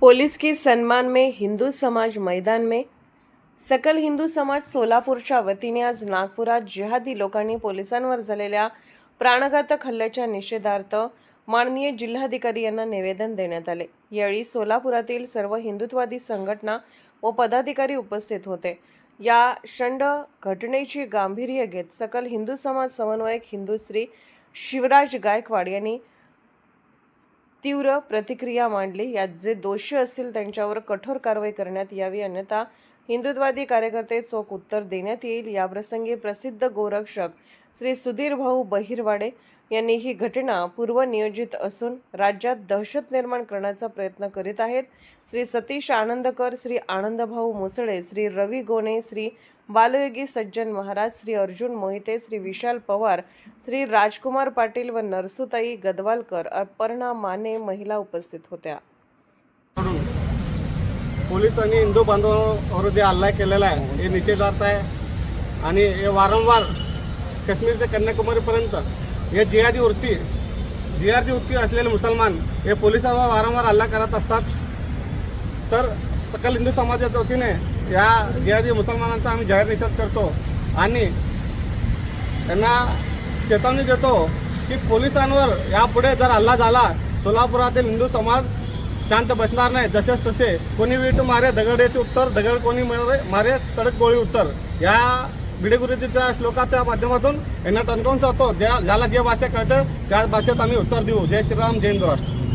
Police की सन्मान में हिंदू समाज मैदान में। सकल हिंदू समाज सोलापूरच्या वतीने आज नागपुरात जिहादी लोकांनी पोलिसांवर झालेल्या प्राणघातक हल्ल्याच्या निषेधार्थ माननीय जिल्हाधिकारी यांना निवेदन देण्यात आले. यावेळी सोलापुरातील सर्व हिंदुत्वादी संघटना व पदाधिकारी उपस्थित होते. या षंड घटनेची गांभीर्य घेत सकल हिंदू समाज समन्वयक हिंदू श्री शिवराज गायकवाड यांनी तीव्र प्रतिक्रिया मांडली. यात जे दोषी असतील त्यांच्यावर कठोर कारवाई करण्यात यावी अन्यथा हिंदुत्वादी कार्यकर्ते चोख उत्तर देण्यात येईल. याप्रसंगी प्रसिद्ध गोरक्षक श्री सुधीर भाऊ बहिरवाडे यांनी ही घटना पूर्वनियोजित असून राज्यात दहशत निर्माण करण्याचा प्रयत्न करीत आहेत. श्री सतीश आनंदकर श्री आनंदभाऊ मुसळे श्री रवी गोणे श्री बालयोगी सज्जन महाराज श्री अर्जुन मोहिते श्री विशाल पवार श्री राजकुमार पाटील व नरसुताई गदवालकर अपर्णा माने महिला उपस्थित होत्या. पोलिसांनी हिंदू बांधवांविरोधी हल्ला केलेला आहे हे निषेधार्थ आहे. आणि हे वारंवार काश्मीर ते कन्याकुमारीपर्यंत. हे जिहादी वृत्ती जिहादी वृत्ती असलेले मुसलमान हे पोलिसांवर वारंवार हल्ला करत असतात. तर सकल हिंदू समाजाच्या वतीने या जिहादी मुसलमानांचा आम्ही जाहीर निषेध करतो आणि त्यांना चेतावणी देतो की पोलिसांवर यापुढे जर हल्ला झाला सोलापुरातील हिंदू समाज शांत बसणार नाही. जसेच तसे कोणी वीट मारे दगडेचे उत्तर दगड कोणी मारे मारे तडक गोळी उत्तर. या बिडेगुरुजीच्या श्लोकाच्या माध्यमातून यांना टणकावून सांगतो ज्या ज्याला जे भाषा कळतं त्या भाषेत आम्ही उत्तर देऊ. जय श्रीराम जय हिंदू राष्ट्र.